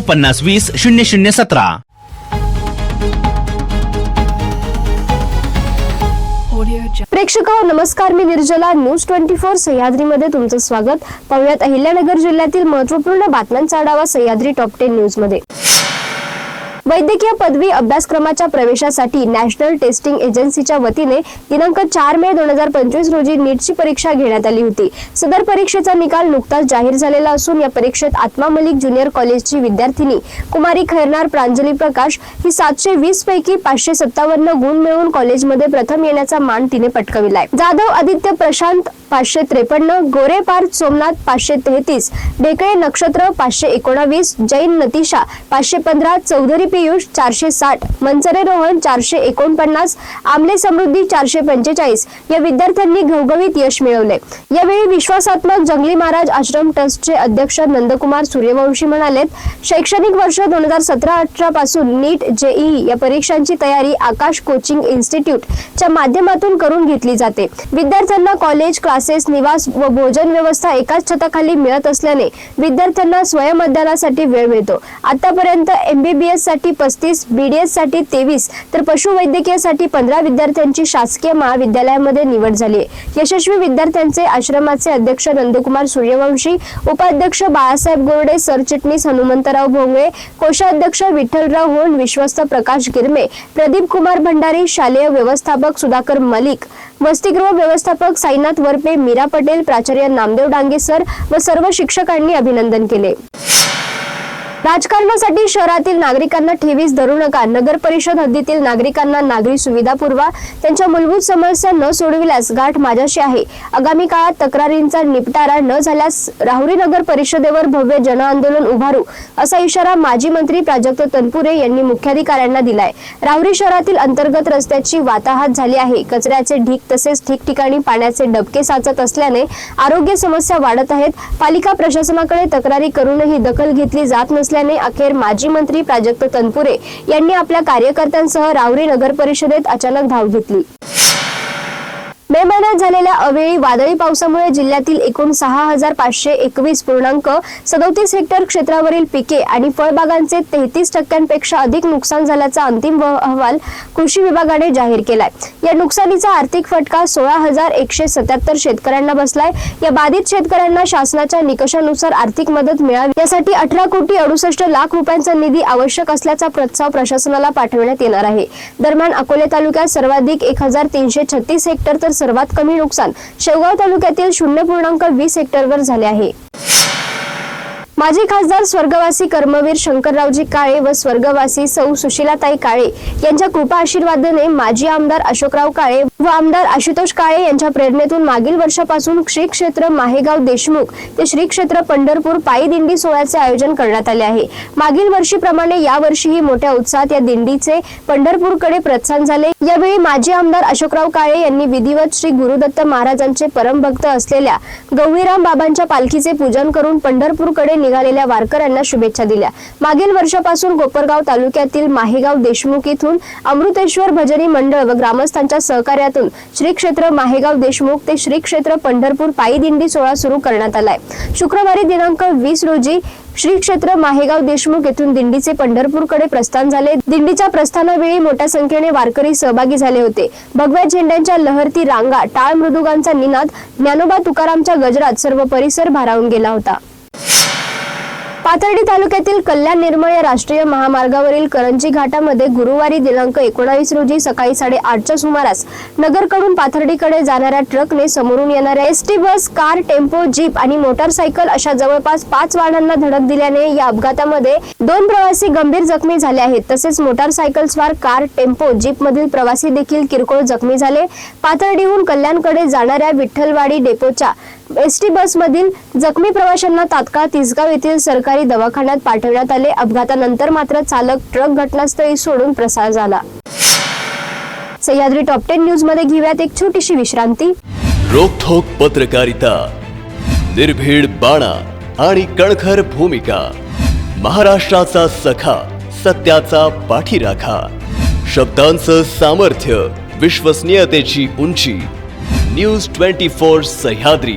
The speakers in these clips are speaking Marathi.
पन्नास वीस शून्य शून्य सतरा. प्रेक्षक नमस्कार. मी निर्जला. न्यूज ट्वेंटी फोर सह्याद्रीमध्ये तुमचं स्वागत. पाहुयात अहिल्यानगर जिल्ह्यातील महत्त्वपूर्ण बातम्यांचा आढावा सह्याद्री टॉप टेन न्यूजमध्ये वैद्यकीय पदवी अभ्यासक्रमाच्या प्रवेशासाठी नॅशनल टेस्टिंग एजन्सीच्या वतीने दिनांक चार मे दोन हजार पंचवीस रोजी नीटची परीक्षा घेण्यात आली होती. सदर परीक्षेचा निकाल नुकताच जाहीर झालेला असून या परीक्षेत आत्मा मलिक ज्युनियर कॉलेजची विद्यार्थिनी कुमारी खैरनार प्रांजली प्रकाश ही सातशे वीस पैकी पाचशे सत्तावन्न गुण मिळवून कॉलेजमध्ये प्रथम येण्याचा मान तिने पटकविलाय. जाधव आदित्य प्रशांत पाचशे त्रेपन्न गोरेपार सोमनाथ पाचशे तेहतीस डेकळे नक्षत्र पाचशे एकोणावीस जैन नतिशा पाचशे पंधरा चौधरी पियुष चारशे साठ मंचरे रोहन चारशे एकोणपन्नास आमले समृद्धी चारशे पंचेचाळीस. या विद्यार्थ्यांनी घवघवीत यश मिळवले. यावेळी विश्वासात्मक जंगली महाराज आश्रम ट्रस्टचे अध्यक्ष नंदकुमार सूर्यवंशी म्हणालेत शैक्षणिक वर्ष दोन हजार सतरा अठरा पासून नीट जेईई या परीक्षांची तयारी आकाश कोचिंग इन्स्टिट्यूटच्या माध्यमातून करून घेतली जाते. विद्यार्थ्यांना कॉलेज क्लास क्लासेस निवास व भोजन व्यवस्था एकाच छताखाली मिळत असल्याने विद्यार्थ्यांना स्वयंअध्ययनासाठी वेळ मिळतो. आतापर्यंत एमबीबीएससाठी पस्तीस बीडीएससाठी तेवीस तर पशुवैद्यकीयसाठी पंधरा विद्यार्थ्यांची शासकीय महाविद्यालयामध्ये निवड झाली आहे. यशस्वी विद्यार्थ्यांचे आश्रमाचे अध्यक्ष नंदकुमार सूर्यवंशी उपाध्यक्ष बाळासाहेब गोरडे सरचिटणीस हनुमंतराव भोंगळे कोषाध्यक्ष विठ्ठलराव होन विश्वस्त प्रकाश गिरमे प्रदीप कुमार भंडारी शालेय व्यवस्थापक सुधाकर मलिक वसतिगृह व्यवस्थापक साईनाथ वरपे मीरा पटेल प्राचार्य नामदेव डांगे सर व सर्व शिक्षकांनी अभिनंदन केले. राजकारणासाठी शहरातील नागरिकांना ठेवीस धरू नका. नगर परिषद हद्दीतील नागरिकांना नागरी सुविधा पुरवा. त्यांच्या मूलभूत समस्या न सोडविल्यास गाठ माझ्याशी आहे. आगामी काळात तक्रारींचा निपटारा न झाल्यास राहुरी नगर परिषदेवर भव्य जनआंदोलन उभारू असा इशारा माजी मंत्री प्राजक्त तनपुरे यांनी मुख्याधिकाऱ्यांना दिलाय. राहुरी शहरातील अंतर्गत रस्त्याची वाताहात झाली आहे. कचऱ्याचे ढीक तसेच ठिकठिकाणी पाण्याचे डबके साचत असल्याने आरोग्य समस्या वाढत आहेत. पालिका प्रशासनाकडे तक्रारी करूनही दखल घेतली जात नसल्याने अखेर माजी मंत्री प्राजक्त तनपुरे यांनी आपल्या कार्यकर्त्यांसह राहुरी नगर परिषदेत अचानक धाव घेतली. मे महिन्यात झालेल्या अवेळी वादळी पावसामुळे जिल्ह्यातील एकूण सहा हजार पाचशे एकवीस पूर्णांक सदोतीस हेक्टर क्षेत्रावरील पिके आणि फळबागांचे तेहतीस टक्क्यांपेक्षा अधिक नुकसान झाल्याचा अंतिम अहवाल कृषी विभागाने जाहीर केलाय. या नुकसानीचा आर्थिक फटका सोळा हजार एकशे सत्याहत्तर शेतकऱ्यांना बसलाय. या बाधित शेतकऱ्यांना शासनाच्या निकषानुसार आर्थिक मदत मिळावी यासाठी अठरा कोटी अडुसष्ट लाख रुपयांचा निधी आवश्यक असल्याचा प्रस्ताव प्रशासनाला पाठवण्यात येणार आहे. दरम्यान अकोले तालुक्यात सर्वाधिक एक हजार तीनशे छत्तीस हेक्टर तर सर्वात कमी नुकसान शेवगाव तालुक्यातील शून्य पूर्णांक वीस हेक्टरवर झाले आहे. माजी खासदार स्वर्गवासी कर्मवीर शंकररावजी काळे व स्वर्गवासी सौ सुशीलाताई काळे यांच्या कृपा आशीर्वादाने माजी आमदार अशोकराव काळे व आमदार आशुतोष काळे यांच्या प्रेरणेतून मागील वर्षापासून श्री क्षेत्र माहेगाव देशमुख ते श्री क्षेत्र पंढरपूर पायी दिंडी सोहळ्याचे आयोजन करण्यात आले आहे. मागील वर्षीप्रमाणे यावर्षीही मोठ्या उत्साहात या दिंडीचे पंढरपूरकडे प्रस्थान झाले. यावेळी माजी आमदार अशोकराव काळे यांनी विधिवत श्री गुरुदत्त महाराजांचे परमभक्त असलेल्या गवळीराम बाबांच्या पालखीचे पूजन करून पंढरपूरकडे निघालेल्या वारकऱ्यांना शुभेच्छा दिल्या. मागील वर्षापासून कोपरगाव तालुक्यातील माहेगाव देशमुख इथून अमृतेश्वर भजनी मंडळ व ग्रामस्थांच्या सहकार्यातून श्री क्षेत्र माहेगाव देशमुख ते श्री क्षेत्र पंढरपूर पायी दिंडी सोहळा सुरू करण्यात आलाय. शुक्रवारी दिनांक वीस रोजी श्री क्षेत्र माहेगाव देशमुख येथून दिंडीचे पंढरपूरकडे प्रस्थान झाले. दिंडीच्या प्रस्थानावेळी मोठ्या संख्येने वारकरी सहभागी झाले होते. भगव्या झेंड्यांच्या लहरती रांगा टाळ मृदुगांचा निनाद ज्ञानोबा तुकारामच्या गजरात सर्व परिसर भारावून गेला होता. पाथर्डी तालुक्यातील कल्याण निर्मळ या राष्ट्रीय महामार्गावरील करंजी घाटामध्ये गुरुवारी दिनांक एकोणावीस रोजी सकाळी साडेआठच्या सुमारास नगरकडून पाथर्डीकडे जाणाऱ्या ट्रकने समोरून येणाऱ्या S T bus car tempo jeep आणि मोटारसायकल अशा जवळपास पाच वाहनांना धडक दिल्याने या अपघातामध्ये दोन प्रवासी गंभीर जखमी झाले आहेत. तसेच मोटारसायकल स्वार कार टेम्पो जीप मधील प्रवासी देखील किरकोळ जखमी झाले. पाथर्डीहून कल्याणकडे जाणाऱ्या विठ्ठलवाडी डेपोच्या एस टी बसमधील जखमी प्रवाशांना तात्काळ तिसगाव येथील सरकारी दवाखान्यात पाठवण्यात आले. अपघातानंतर मात्र चालक ट्रक घटनास्थळी सोडून प्रसार झाला. सह्याद्री टॉप टेन न्यूजमध्ये घेऊयात एक छोटीशी विश्रांती. रोखोक पत्रकारिता निर्भीड बाणा आणि कणखर भूमिका महाराष्ट्राचा सखा सत्याचा पाठीराखा शब्दांचं सामर्थ्य विश्वसनीयतेची उंची. News twenty four Sahyadri.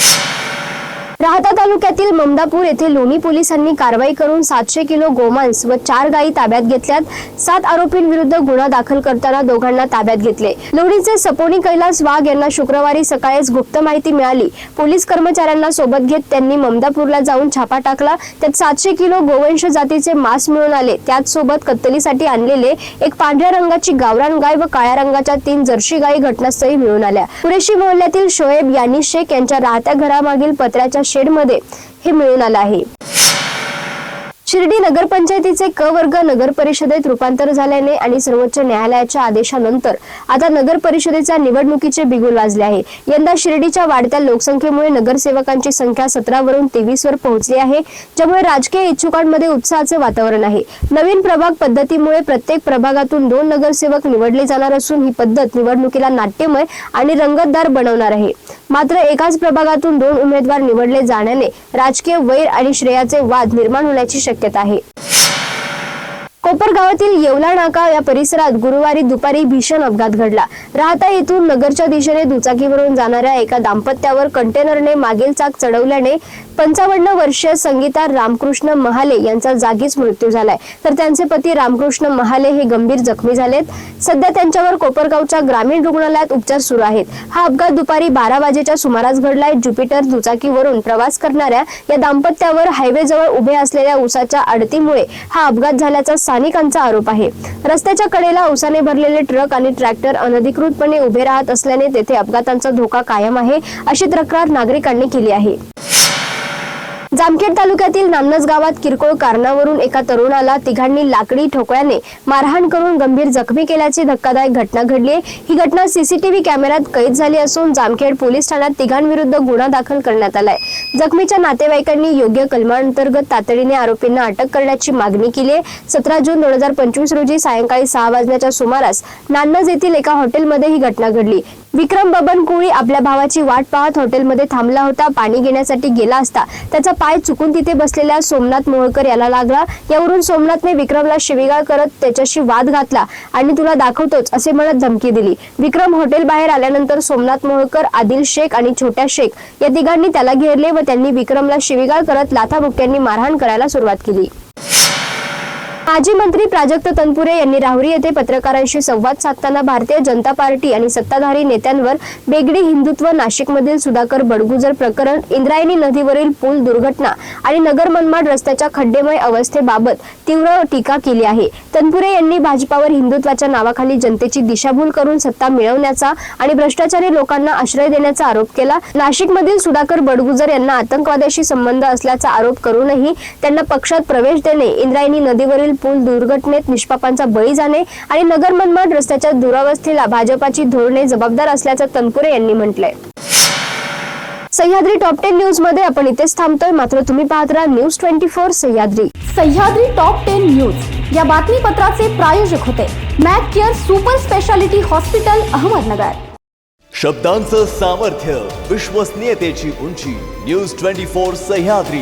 राहता तालुक्यातील ममदापूर येथे लोणी पोलिसांनी कारवाई करून सातशे किलो गोमांस व चार गायी ताब्यात घेतल्यात. सात आरोपींविरुद्ध गुन्हा दाखल करताना दोघांना ताब्यात घेतले. लोणीचे सपोनी कैलास वाघ यांना शुक्रवारी सकाळीच गुप्त माहिती मिळाली. पोलीस कर्मचाऱ्यांना सोबत घेत त्यांनी ममदापूरला जाऊन छापा टाकला. त्यात सातशे किलो गोवंश जातीचे मांस मिळून आले. त्याच सोबत कत्तलीसाठी आणलेले एक पांढऱ्या रंगाची गावरान गाय व काळ्या रंगाच्या तीन जर्शी गायी घटनास्थळी मिळून आल्या. कुरेशी मोहल्ल्यातील शोएब यांनी शेख यांच्या राहत्या घरामागील पत्र्याच्या शेडमध्ये हे मिळून आलं आहे. शिर्डी नगरपंचायतीचे क वर्ग नगर परिषदेत रूपांतर झाल्याने आणि सर्वोच्च न्यायालयाच्या आदेशानंतर आता नगर परिषदेच्या निवडणुकीचे बिगुल वाजले आहे. यंदा शिर्डीच्या वाढत्या लोकसंख्येमुळे नगरसेवकांची संख्या सतरा वरून तेवीस वर पोहोचली आहे ज्यामुळे राजकीय इच्छुकांमध्ये उत्साहाचे वातावरण आहे. नवीन प्रभाग पद्धतीमुळे प्रत्येक प्रभागातून दोन नगरसेवक निवडले जाणार असून ही पद्धत निवडणुकीला नाट्यमय आणि रंगतदार बनवणार आहे. मात्र एकाच प्रभागातून दोन उमेदवार निवडले जाण्याने राजकीय वैर आणि श्रेयाचे वाद निर्माण होण्याची शक्यता आहे. कोपरगावातील येवला नाका या परिसरात गुरुवारी दुपारी भीषण अपघात घडला. राहता येथून नगरच्या दिशेने दुचाकीवरून जाणाऱ्या एका दाम्पत्यावर कंटेनरने मागील चाक चढवल्याने पंचावन्न वर्षीय संगीता रामकृष्ण महाले यांचा जागीच मृत्यू झालाय. तर त्यांचे पती रामकृष्ण महाले हे गंभीर जखमी झालेत. सध्या त्यांच्यावर कोपरगावच्या ग्रामीण रुग्णालयात उपचार सुरू आहेत. हा अपघात दुपारी बारा वाजेच्या सुमारास घडलाय. ज्युपिटर दुचाकीवरून प्रवास करणाऱ्या या दाम्पत्यावर हायवेजवळ उभे असलेल्या उसाच्या अडतीमुळे हा अपघात झाल्याचा स्थानिकांचा आरोप आहे. रस्त्याच्या कडेला उसाने भरलेले ट्रक आणि ट्रॅक्टर अनधिकृतपणे उभे राहत असल्याने तेथे अपघातांचा धोका कायम आहे अशी तक्रार नागरिकांनी केली आहे. जामखेड तालुक्यातील नामनस गावात किरकोळ कारणावरून एका तरुणाला तिघांनी लाकडी ठोकळ्याने मारहाण करून गंभीर जखमी केल्याची धक्कादायक घटना घडली ही घटना सीसीटीव्ही कॅमेऱ्यात कैद झाली असून जामखेड पोलीस ठाण्यात तिघांविरुद्ध गुन्हा दाखल करण्यात आलाय. जखमीच्या नातेवाईकांनी योग्य कलमांतर्गत तातडीने आरोपींना अटक करण्याची मागणी केली आहे. सतरा जून दोन हजार पंचवीस रोजी सायंकाळी सहा वाजण्याच्या सुमारास नान्नज येथील एका हॉटेलमध्ये ही घटना घडली. विक्रम बबन कोळी आपल्या भावाची वाट पाहत हॉटेलमध्ये थांबला होता. पाणी घेण्यासाठी गेला असता. त्याचा पाय चुकून तिथे बसलेल्या सोमनाथ मोहळकर याला लागला. यावरून सोमनाथने विक्रमला शिवीगाळ करत त्याच्याशी वाद घातला. आणि तुला दाखवतोच असे म्हणत धमकी दिली. विक्रम हॉटेल बाहेर आल्यानंतर सोमनाथ मोहळकर आदिल शेख आणि छोट्या शेख या तिघांनी त्याला घेरले व त्यांनी विक्रमला शिवीगाळ करत लाथाबुक्क्यांनी मारहाण करायला सुरुवात केली. माजी मंत्री प्राजक्त तनपुरे यांनी राहुरी येथे पत्रकारांशी संवाद साधताना भारतीय जनता पार्टी आणि सत्ताधारी नेत्यांवर बेगडी हिंदुत्व नाशिकमधील सुधाकर बडगुजर प्रकरण इंद्रायणी नदीवरील पूल दुर्घटना आणि नगर मनमाड रस्त्याच्या खड्डेमय अवस्थेबाबत तीव्र टीका केली आहे. तनपुरे यांनी भाजपावर हिंदुत्वाच्या नावाखाली जनतेची दिशाभूल करून सत्ता मिळवण्याचा आणि भ्रष्टाचारी लोकांना आश्रय देण्याचा आरोप केला. नाशिकमधील सुधाकर बडगुजर यांना आतंकवाद्याशी संबंध असल्याचा आरोप करूनही त्यांना पक्षात प्रवेश देणे इंद्रायणी नदीवरील पूल दुर्घटनेत निष्पापांचा बळी जाणे आणि नगर मनमाड रस्त्याच्या दुरावस्थेला भाजपाची धोरणे जबाबदार असल्याचं तनपुरे यांनी म्हटलंय. सह्याद्री टॉप टेन न्यूजमध्ये आपण इथेच थांबतोय. मात्र तुम्ही पाहत राहा news twenty four Sahyadri. Sahyadri top ten news. या बातमीपत्राचे प्रायोजक होते Mac Care super speciality hospital Ahmednagar. शब्दांचं सामर्थ्य विश्वसनीयतेची उंची. News twenty four Sahyadri.